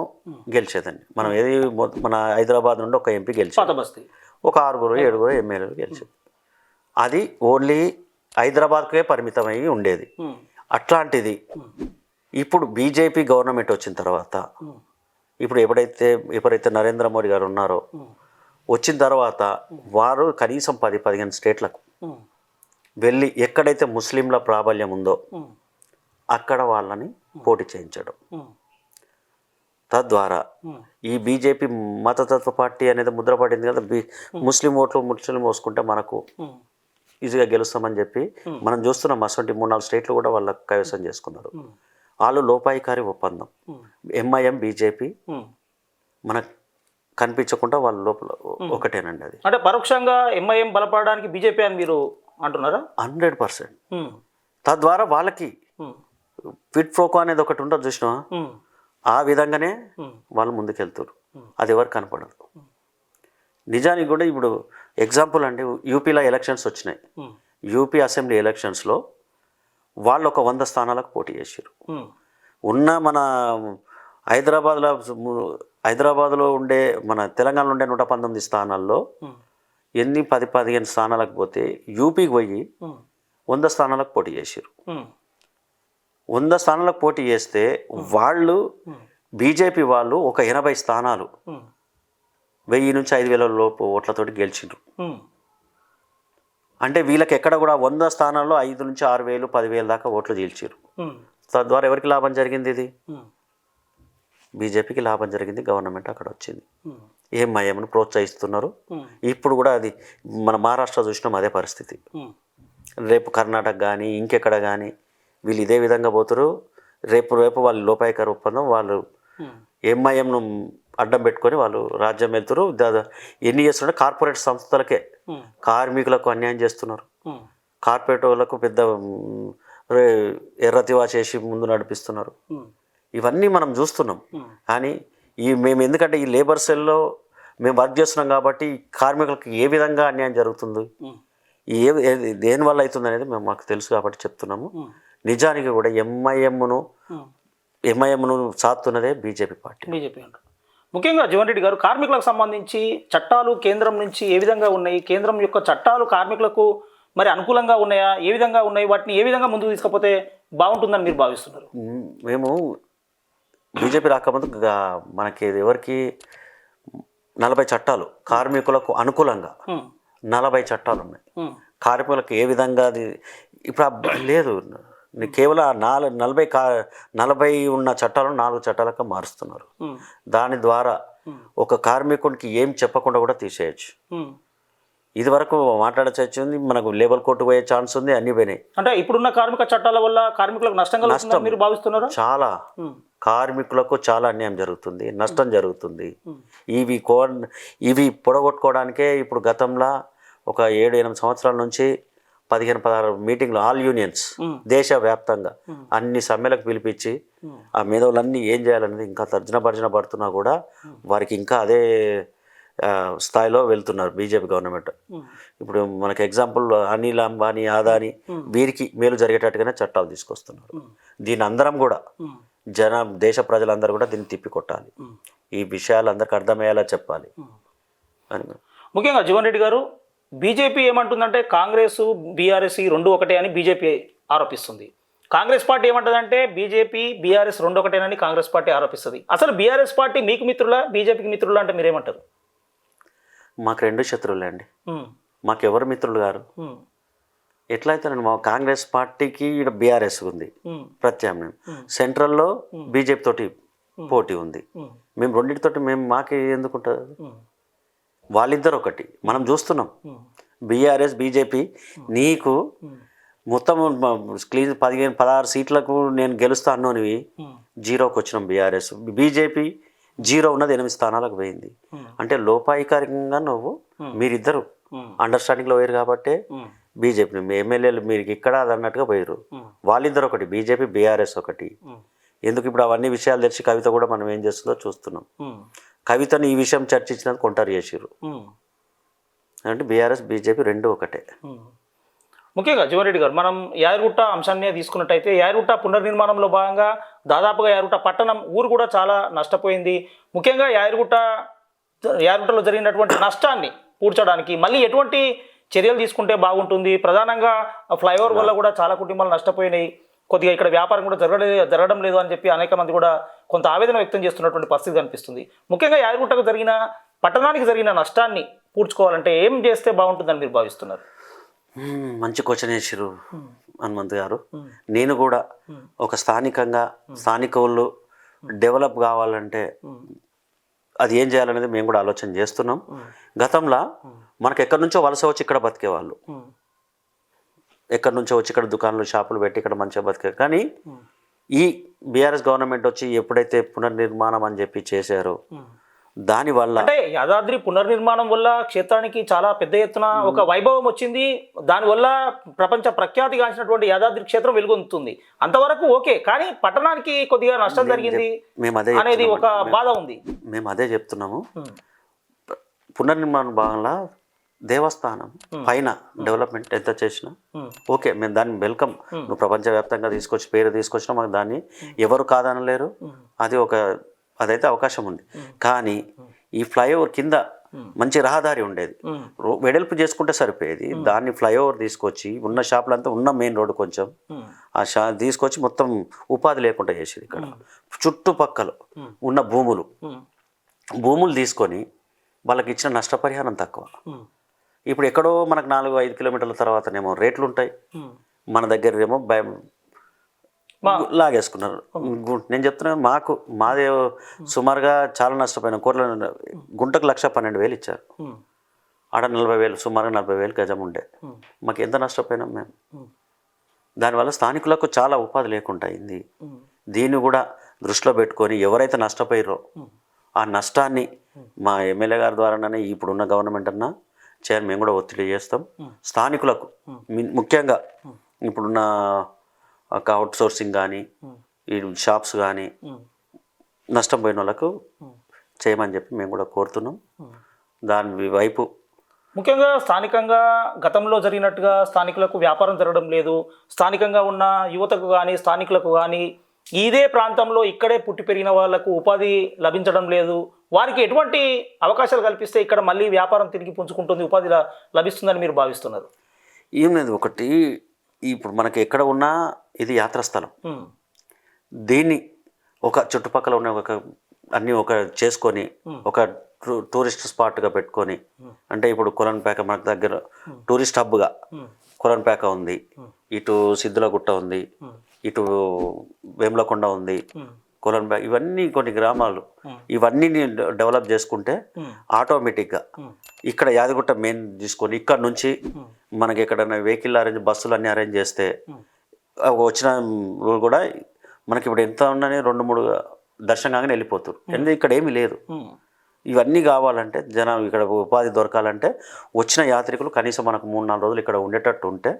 గెలిచేదండి. మనం ఏది మన హైదరాబాద్ నుండి ఒక ఎంపీ బస్తీ ఒక ఆరుగురు ఏడుగురు ఎమ్మెల్యేలు గెలిచేది అది ఓన్లీ హైదరాబాద్కే పరిమితమై ఉండేది. అట్లాంటిది ఇప్పుడు బీజేపీ గవర్నమెంట్ వచ్చిన తర్వాత ఇప్పుడు ఎప్పుడైతే ఎప్పుడైతే నరేంద్ర మోడీ గారు ఉన్నారో వచ్చిన తర్వాత వారు కనీసం పది పదిహేను స్టేట్లకు వెళ్ళి ఎక్కడైతే ముస్లింల ప్రాబల్యం ఉందో అక్కడ వాళ్ళని పోటీ చేయించడం. తద్వారా ఈ బీజేపీ మతతత్వ పార్టీ అనేది ముద్రపడింది కదా బీ ముస్లిం ఓట్లు ముస్లిం పోసుకుంటే మనకు ఈజీగా గెలుస్తామని చెప్పి మనం చూస్తున్నాం. అసలు మూడు నాలుగు స్టేట్లు కూడా వాళ్ళ కైవసం చేసుకున్నారు. వాళ్ళు లోపాయికారి ఒప్పందం. ఎంఐఎం బీజేపీ మనకు కనిపించకుండా వాళ్ళ లోపల ఒకటేనండి అది. అంటే పరోక్షంగా ఎంఐఎం బలపడడానికి బీజేపీ అని మీరు అంటున్నారా? Hundred percent. తద్వారా వాళ్ళకి ఫిట్ ఫ్రోకో అనేది ఒకటి ఉంటుంది చూసినా ఆ విధంగానే వాళ్ళు ముందుకెళ్తారు అది ఎవరు కనపడదు. నిజానికి కూడా ఇప్పుడు ఎగ్జాంపుల్ అండి యూపీలో ఎలక్షన్స్ వచ్చినాయి. యూపీ అసెంబ్లీ ఎలక్షన్స్లో వాళ్ళు ఒక వంద స్థానాలకు పోటీ చేశారు ఉన్న మన హైదరాబాద్లో హైదరాబాద్లో ఉండే మన తెలంగాణలో ఉండే నూట పంతొమ్మిది స్థానాల్లో ఎన్ని పది పదిహేను స్థానాలకు పోతే యూపీకి పోయి వంద స్థానాలకు పోటీ చేశారు వంద స్థానాలకు పోటీ చేస్తే వాళ్ళు బీజేపీ వాళ్ళు ఒక ఎనభై స్థానాలు. వెయ్యి నుంచి ఐదు వేల లోపు ఓట్లతోటి గెలిచిండ్రు. అంటే వీళ్ళకి ఎక్కడ కూడా వంద స్థానాల్లో ఐదు నుంచి ఆరు వేలు పదివేలు దాకా ఓట్లు చీల్చారు ఉమ్, తద్వారా ఎవరికి లాభం జరిగింది ఇది? బీజేపీకి లాభం జరిగింది గవర్నమెంట్ అక్కడ వచ్చింది. ఏం మయమును ప్రోత్సహిస్తున్నారు? ఇప్పుడు కూడా అది మన మహారాష్ట్ర చూసినాం అదే పరిస్థితి. రేపు కర్ణాటక కానీ ఇంకెక్కడ కానీ వీళ్ళు ఇదే విధంగా పోతారు రేపు రేపు వాళ్ళు లోపాయకర ఒప్పందం వాళ్ళు ఎంఐఎంను అడ్డం పెట్టుకొని వాళ్ళు రాజ్యం వెళ్తారు ఎన్ని చేస్తున్నారు కార్పొరేట్ సంస్థలకే కార్మికులకు అన్యాయం చేస్తున్నారు. కార్పొరేట్ వాళ్ళకు పెద్ద ఎర్రతివా చేసి ముందు నడిపిస్తున్నారు. ఇవన్నీ మనం చూస్తున్నాం. కానీ ఈ మేము ఎందుకంటే ఈ లేబర్ సెల్లో మేము వర్క్ చేస్తున్నాం కాబట్టి కార్మికులకు ఏ విధంగా అన్యాయం జరుగుతుంది? ఏ దేనివల్ల అవుతుంది అనేది మేము మాకు తెలుసు కాబట్టి చెప్తున్నాము. నిజానికి కూడా ఎంఐఎంను. ఎంఐఎంను సాత్తున్నదే బీజేపీ పార్టీ. బీజేపీ అంటారు. ముఖ్యంగా జీవన్ రెడ్డి గారు కార్మికులకు సంబంధించి చట్టాలు కేంద్రం నుంచి ఏ విధంగా ఉన్నాయి? కేంద్రం యొక్క చట్టాలు కార్మికులకు మరి అనుకూలంగా ఉన్నాయా? ఏ విధంగా ఉన్నాయి? వాటిని ఏ విధంగా ముందుకు తీసుకపోతే బాగుంటుందని మీరు భావిస్తున్నారు? మేము. బీజేపీ రాకముందు మనకి ఎవరికి నలభై చట్టాలు కార్మికులకు అనుకూలంగా నలభై చట్టాలు ఉన్నాయి. కార్మికులకు ఏ విధంగా అది ఇప్పుడు లేదు. కేవలం ఆ నాలుగు నలభై కా నలభై ఉన్న చట్టాలను నాలుగు చట్టాలకు మారుస్తున్నారు. దాని ద్వారా ఒక కార్మికునికి ఏం చెప్పకుండా కూడా తీసేయచ్చు. ఇది వరకు మాట్లాడచ్చు మనకు లేబర్ కోర్టు పోయే ఛాన్స్ ఉంది అన్ని పోయినాయి. అంటే ఇప్పుడున్న కార్మిక చట్టాల వల్ల కార్మికులకు నష్టం కలుగుతుందని మీరు భావిస్తున్నారా? చాలా. కార్మికులకు చాలా అన్యాయం జరుగుతుంది నష్టం జరుగుతుంది. ఇవి కో ఇవి పొడగొట్టుకోవడానికే ఇప్పుడు గతంలో ఒక ఏడు ఎనిమిది సంవత్సరాల నుంచి పదిహేను పదహారు మీటింగ్లు ఆల్ యూనియన్స్ దేశవ్యాప్తంగా. అన్ని సమ్మెలకు పిలిపించి ఆ మేధావులన్నీ ఏం చేయాలనేది ఇంకా తర్జన భర్జన పడుతున్నా కూడా వారికి ఇంకా అదే స్థాయిలో వెళ్తున్నారు బీజేపీ గవర్నమెంట్. ఇప్పుడు మనకి ఎగ్జాంపుల్ అనిల్ అంబానీ ఆదాని వీరికి మేలు జరిగేటట్టుగానే చట్టాలు తీసుకొస్తున్నారు. దీని అందరం కూడా జన దేశ ప్రజలందరూ కూడా దీన్ని తిప్పికొట్టాలి. ఈ విషయాలు అందరికి అర్థమయ్యేలా చెప్పాలి. అని. ముఖ్యంగా జీవన్ రెడ్డి గారు బీజేపీ ఏమంటుందంటే కాంగ్రెస్ బీఆర్ఎస్ ఈ రెండు ఒకటే అని బీజేపీ ఆరోపిస్తుంది. కాంగ్రెస్ పార్టీ ఏమంటుందంటే బీజేపీ బీఆర్ఎస్ రెండు ఒకటేనని కాంగ్రెస్ పార్టీ ఆరోపిస్తుంది. అసలు బీఆర్ఎస్ పార్టీ మీకు మిత్రులా బీజేపీకి మిత్రులా అంటే మీరేమంటారు? మాకు రెండు శత్రువులే అండి. మాకు ఎవరు మిత్రులు గారు? ఉమ్, ఎట్లయితేనండి మా కాంగ్రెస్ పార్టీకి ఇక్కడ బీఆర్ఎస్ ఉంది ప్రత్యామ్నాయం. సెంట్రల్లో బీజేపీ తోటి పోటీ ఉంది. మేము రెండింటితోటి మేము మాకే ఎందుకు ఉంటుంది? ఉమ్, వాళ్ళిద్దరు ఒకటి మనం చూస్తున్నాం. బీఆర్ఎస్ బీజేపీ నీకు మొత్తం క్లీన్ పదిహేను పదహారు సీట్లకు నేను గెలుస్తా అన్నోనివి ఉమ్, జీరోకి వచ్చినాం బీఆర్ఎస్. బీజేపీ జీరో ఉన్నది ఎనిమిది స్థానాలకు పోయింది. అంటే లోపాయికారికంగా నువ్వు మీరిద్దరు అండర్స్టాండింగ్లో పోయారు కాబట్టి బీజేపీ మీ ఎమ్మెల్యేలు మీరు ఇక్కడ అది అన్నట్టుగా పోయారు వాళ్ళిద్దరు ఒకటి బీజేపీ బీఆర్ఎస్ ఒకటి. ఎందుకు ఇప్పుడు అవన్నీ విషయాలు తెలిసి కవిత కూడా మనం ఏం చేస్తుందో చూస్తున్నాం. కవితను ఈ విషయం చర్చించినందుకు కొంటారు చేసిర్రు. అంటే బీఆర్ఎస్ బీజేపీ రెండు ఒకటే. ముఖ్యంగా జీవన్రెడ్డి గారు మనం యాదగిరిగుట్ట అంశాన్ని తీసుకున్నట్టయితే యాదగిరిగుట్ట పునర్నిర్మాణంలో భాగంగా దాదాపుగా యాదగిరిగుట్ట పట్టణం ఊరు కూడా చాలా నష్టపోయింది. ముఖ్యంగా యాదగిరిగుట్ట యాదగిరిగుట్టలో జరిగినటువంటి నష్టాన్ని పూడ్చడానికి మళ్ళీ ఎటువంటి చర్యలు తీసుకుంటే బాగుంటుంది? ప్రధానంగా ఫ్లైఓవర్ వల్ల కూడా చాలా కుటుంబాలు నష్టపోయినాయి. కొద్దిగా ఇక్కడ వ్యాపారం కూడా జరగలేదు జరగడం లేదు అని చెప్పి అనేక మంది కూడా కొంత ఆవేదన వ్యక్తం చేస్తున్నటువంటి పరిస్థితి కనిపిస్తుంది. ముఖ్యంగా యాదగిరిగుట్టకు జరిగిన పట్టణానికి జరిగిన నష్టాన్ని పూడ్చుకోవాలంటే ఏం చేస్తే బాగుంటుందని మీరు భావిస్తున్నారు? మంచి క్వశ్చన్ వేసిర్రు హనుమంత్ గారు. నేను కూడా ఒక స్థానికంగా స్థానిక వాళ్ళు డెవలప్ కావాలంటే అది ఏం చేయాలనేది మేము కూడా ఆలోచన చేస్తున్నాం. గతంలో మనకు ఎక్కడి నుంచో వలస వచ్చి ఇక్కడ బతికేవాళ్ళు. ఎక్కడి నుంచో వచ్చి ఇక్కడ దుకాణాలు షాపులు పెట్టి ఇక్కడ మంచిగా బతికే కానీ ఈ బీఆర్ఎస్ గవర్నమెంట్ వచ్చి ఎప్పుడైతే పునర్నిర్మాణం అని చెప్పి చేశారో దానివల్ల అంటే యాదాద్రి పునర్నిర్మాణం వల్ల క్షేత్రానికి చాలా పెద్ద ఎత్తున ఒక వైభవం వచ్చింది. దానివల్ల ప్రపంచ ప్రఖ్యాతిగాంచినటువంటి యాదాద్రి క్షేత్రం వెలుగొందుతుంది. అంతవరకు ఓకే కానీ పట్టణానికి కొద్దిగా నష్టం జరిగింది మేము అదే అనేది ఒక. బాధ ఉంది. మేము అదే చెప్తున్నాము. ఉమ్, పునర్నిర్మాణ భాగంలో దేవస్థానం పైన డెవలప్మెంట్ ఎంత చేసినా ఉమ్, ఓకే మేము దాన్ని వెల్కమ్ నువ్వు ప్రపంచవ్యాప్తంగా తీసుకొచ్చి పేరు తీసుకొచ్చినా మాకు దాన్ని ఎవరు కాదనలేరు. అది ఒక అదైతే అవకాశం ఉంది. కానీ ఈ ఫ్లైఓవర్ కింద మంచి రహదారి ఉండేది. వెడల్పు చేసుకుంటే సరిపోయేది. దాన్ని ఫ్లైఓవర్ తీసుకొచ్చి ఉన్న షాపులంతా ఉన్న మెయిన్ రోడ్డు కొంచెం ఆ షా తీసుకొచ్చి మొత్తం ఉపాధి లేకుండా చేసేది ఇక్కడ. చుట్టుపక్కల ఉన్న భూములు. భూములు తీసుకొని వాళ్ళకి ఇచ్చిన నష్టపరిహారం తక్కువ. ఇప్పుడు ఎక్కడో మనకు నాలుగు ఐదు కిలోమీటర్ల తర్వాతనేమో రేట్లు ఉంటాయి. మన దగ్గర ఏమో భయం లాగేసుకున్నారు. నేను చెప్తున్నాను మాకు మాదే సుమారుగా చాలా నష్టపోయిన కూరల గుంటకు లక్ష పన్నెండు వేలు ఇచ్చారు. ఆడ నలభై వేలు సుమారుగా నలభై వేలు గజం ఉండే. మాకు ఎంత నష్టపోయినాం మేము దానివల్ల స్థానికులకు చాలా ఉపాధి లేకుండా అయింది. దీన్ని కూడా దృష్టిలో పెట్టుకొని ఎవరైతే నష్టపోయారో ఆ నష్టాన్ని మా ఎమ్మెల్యే గారి ద్వారానే ఇప్పుడున్న గవర్నమెంట్ అన్నా చేయాలని మేము కూడా ఒత్తిడి చేస్తాం. స్థానికులకు ముఖ్యంగా ఇప్పుడున్న అవుట్ సోర్సింగ్ కానీ ఈ షాప్స్ కానీ నష్టం పోయిన వాళ్ళకు చేయమని చెప్పి మేము కూడా కోరుతున్నాం. దాని వైపు ముఖ్యంగా స్థానికంగా గతంలో జరిగినట్టుగా స్థానికులకు వ్యాపారం జరగడం లేదు. స్థానికంగా ఉన్న యువతకు కానీ స్థానికులకు కానీ ఇదే ప్రాంతంలో ఇక్కడే పుట్టి పెరిగిన వాళ్ళకు ఉపాధి లభించడం లేదు. వారికి ఎటువంటి అవకాశాలు కల్పిస్తే ఇక్కడ మళ్ళీ వ్యాపారం తిరిగి పుంజుకుంటుంది ఉపాధి లభిస్తుందని మీరు భావిస్తున్నారు? ఏం లేదు ఒకటి ఇప్పుడు మనకి ఎక్కడ ఉన్నా ఇది యాత్రాస్థలం దీన్ని ఒక చుట్టుపక్కల ఉన్న ఒక అన్నీ ఒక చేసుకొని ఒక టూ- టూరిస్ట్ స్పాట్గా పెట్టుకొని అంటే ఇప్పుడు కొలన్పేక మనకు దగ్గర టూరిస్ట్ హబ్గా కొలన్పేక ఉంది ఇటు సిద్ధులగుట్ట ఉంది ఇటు వేములకొండ ఉంది ఉమ్, కొలన్పేక ఇవన్నీ కొన్ని గ్రామాలు ఇవన్నీ డెవలప్ చేసుకుంటే ఆటోమేటిక్గా ఇక్కడ యాదగుట్ట మెయిన్ తీసుకొని ఇక్కడ నుంచి మనకి ఎక్కడైనా వెహికల్ అరేంజ్ బస్సులు అన్నీ అరేంజ్ చేస్తే వచ్చిన కూడా మనకి ఇప్పుడు ఎంత ఉన్నని రెండు మూడు దర్శనం కాగానే వెళ్ళిపోతారు ఎందుకంటే ఇక్కడ ఏమీ లేదు. ఇవన్నీ కావాలంటే జనం ఇక్కడ ఉపాధి దొరకాలంటే వచ్చిన యాత్రికులు కనీసం మనకు మూడు నాలుగు రోజులు ఇక్కడ ఉండేటట్టు ఉంటే.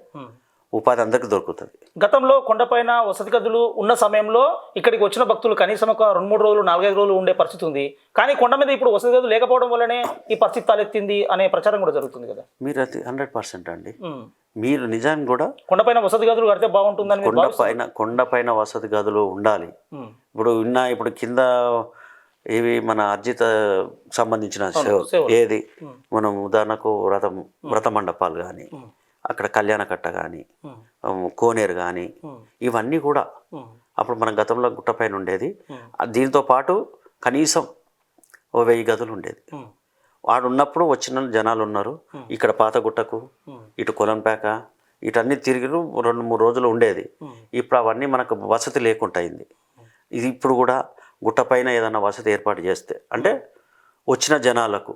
ఉపాధి అందరికీ దొరుకుతుంది. గతంలో కొండపైన వసతి గదులు ఉన్న సమయంలో ఇక్కడికి వచ్చిన భక్తులు కనీసం ఒక రెండు మూడు రోజులు నాలుగైదు రోజులు ఉండే పరిస్థితి ఉంది. కానీ కొండ మీద ఇప్పుడు వసతి గదులు లేకపోవడం వల్లనే ఈ పరిస్థితి తలెత్తింది అనే ప్రచారం కూడా జరుగుతుంది కదా. మీరు అది హండ్రెడ్ పర్సెంట్ అండి. మీరు నిజానికి కూడా కొండపైన వసతి గదులు కడితే బాగుంటుందని మీరు కొండ భావిస్తున్నారు? పైన కొండ పైన వసతి గదులు ఉండాలి. ఇప్పుడు ఉన్న ఇప్పుడు కింద ఏవి మన అర్జిత సంబంధించిన సేవ-. ఏది? మనం ఉదాహరణకు వ్రతం వ్రత మండపాలు కానీ అక్కడ కళ్యాణ కట్ట కానీ కోనేరు కానీ ఇవన్నీ కూడా. అప్పుడు మన గతంలో గుట్టపైన ఉండేది. దీంతో పాటు కనీసం ఓ వెయ్యి గదులు ఉండేది. వాడు ఉన్నప్పుడు వచ్చిన జనాలు ఉన్నారు. ఇక్కడ పాతగుట్టకు ఇటు కొలంపేక ఇటన్నీ తిరిగి రెండు మూడు రోజులు ఉండేది. ఇప్పుడు అవన్నీ మనకు వసతి లేకుండా అయింది. ఇది ఇప్పుడు కూడా గుట్టపైన ఏదైనా వసతి ఏర్పాటు చేస్తే అంటే వచ్చిన జనాలకు.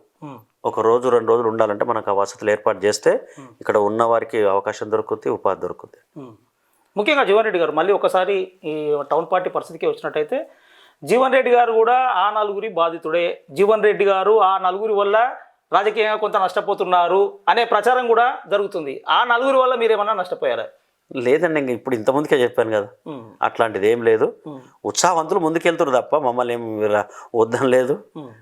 ఒక రోజు రెండు రోజులు ఉండాలంటే మనకు ఆ వసతులు ఏర్పాటు చేస్తే ఇక్కడ ఉన్న వారికి అవకాశం దొరుకుతుంది ఉపాధి దొరుకుతుంది. ముఖ్యంగా జీవన్ రెడ్డి గారు మళ్ళీ ఒకసారి ఈ టౌన్ పార్టీ పరిస్థితికి వచ్చినట్టయితే జీవన్ రెడ్డి గారు కూడా ఆ నలుగురి బాధితుడే. జీవన్ రెడ్డి గారు ఆ నలుగురి వల్ల రాజకీయంగా కొంత నష్టపోతున్నారు అనే ప్రచారం కూడా జరుగుతుంది. ఆ నలుగురి వల్ల మీరేమన్నా నష్టపోయారా? లేదండి ఇంక ఇప్పుడు ఇంతమందికే చెప్పాను కదా. అట్లాంటిది ఏం లేదు. ఉత్సాహవంతులు ముందుకెళ్తారు తప్ప మమ్మల్ని ఏం వద్దని లేదు.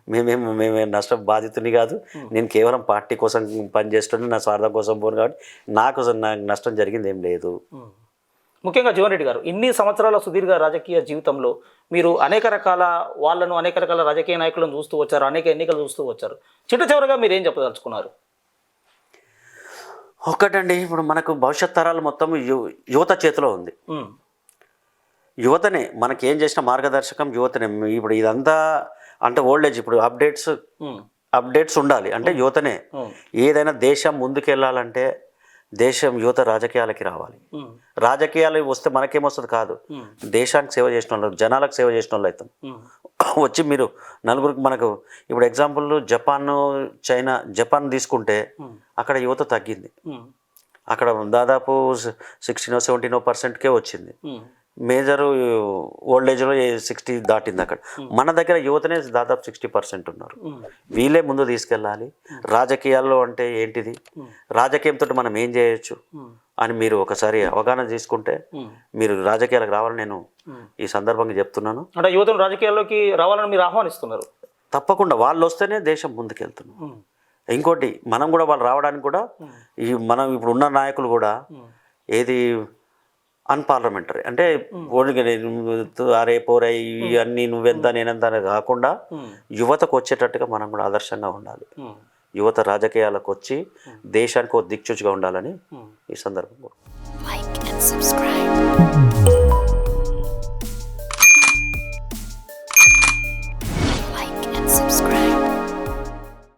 మేమేం మేమేం నష్ట బాధితుని కాదు. నేను కేవలం పార్టీ కోసం పనిచేస్తుంటే నా స్వార్థం కోసం పోను కాబట్టి నాకు నాకు నష్టం జరిగింది ఏం లేదు. ముఖ్యంగా జీవన్ రెడ్డి గారు ఇన్ని సంవత్సరాల సుదీర్ఘ రాజకీయ జీవితంలో మీరు అనేక రకాల వాళ్ళను అనేక రకాల రాజకీయ నాయకులను చూస్తూ వచ్చారు అనేక ఎన్నికలు చూస్తూ వచ్చారు. చిట్ట చివరిగా మీరు ఏం చెప్పదలుచుకున్నారు? ఒక్కటండి ఇప్పుడు మనకు భవిష్యత్ తరాలు మొత్తం యు- యువత చేతిలో ఉంది. యువతనే మనకి ఏం చేసిన మార్గదర్శకం యువతనే ఇప్పుడు ఇదంతా అంటే ఓల్డ్ ఏజ్ ఇప్పుడు అప్డేట్స్. అప్డేట్స్ ఉండాలి అంటే యువతనే. ఏదైనా దేశం ముందుకెళ్ళాలంటే దేశం యువత రాజకీయాలకి రావాలి. రాజకీయాలు వస్తే మనకేమొస్తుంది కాదు. దేశానికి సేవ చేసిన వాళ్ళు జనాలకు సేవ చేసిన వాళ్ళు అవుతాం. వచ్చి మీరు నలుగురికి మనకు ఇప్పుడు ఎగ్జాంపుల్ జపాన్ చైనా జపాన్ తీసుకుంటే అక్కడ యువత తగ్గింది. అక్కడ దాదాపు సిక్స్టీనో సెవెంటీనో పర్సెంట్కే వచ్చింది. మేజర్ ఓల్డ్ ఏజ్లో సిక్స్టీ దాటింది అక్కడ. మన దగ్గర యువతనే దాదాపు సిక్స్టీ పర్సెంట్ ఉన్నారు. వీళ్ళే ముందు తీసుకెళ్ళాలి. రాజకీయాల్లో అంటే ఏంటిది? రాజకీయంతో మనం ఏం చేయొచ్చు. అని మీరు ఒకసారి అవగాహన తీసుకుంటే ఉమ్. మీరు రాజకీయాలకు రావాలని నేను. ఈ సందర్భంగా చెప్తున్నాను. అంటే యువతను రాజకీయాల్లోకి రావాలని మీరు ఆహ్వానిస్తున్నారు. తప్పకుండా వాళ్ళు వస్తేనే దేశం ముందుకెళ్తున్నాం. ఇంకోటి మనం కూడా వాళ్ళు రావడానికి కూడా ఈ మనం ఇప్పుడు ఉన్న నాయకులు కూడా ఏది అన్పార్లమెంటరీ అంటే అరే పోరే ఇవన్నీ నువ్వెంత నేనెంత కాకుండా యువతకు వచ్చేటట్టుగా మనం కూడా ఆదర్శంగా ఉండాలి. యువత రాజకీయాలకు వచ్చి దేశానికి ఒక దిక్చూచిగా ఉండాలని ఈ సందర్భంలో like and subscribe.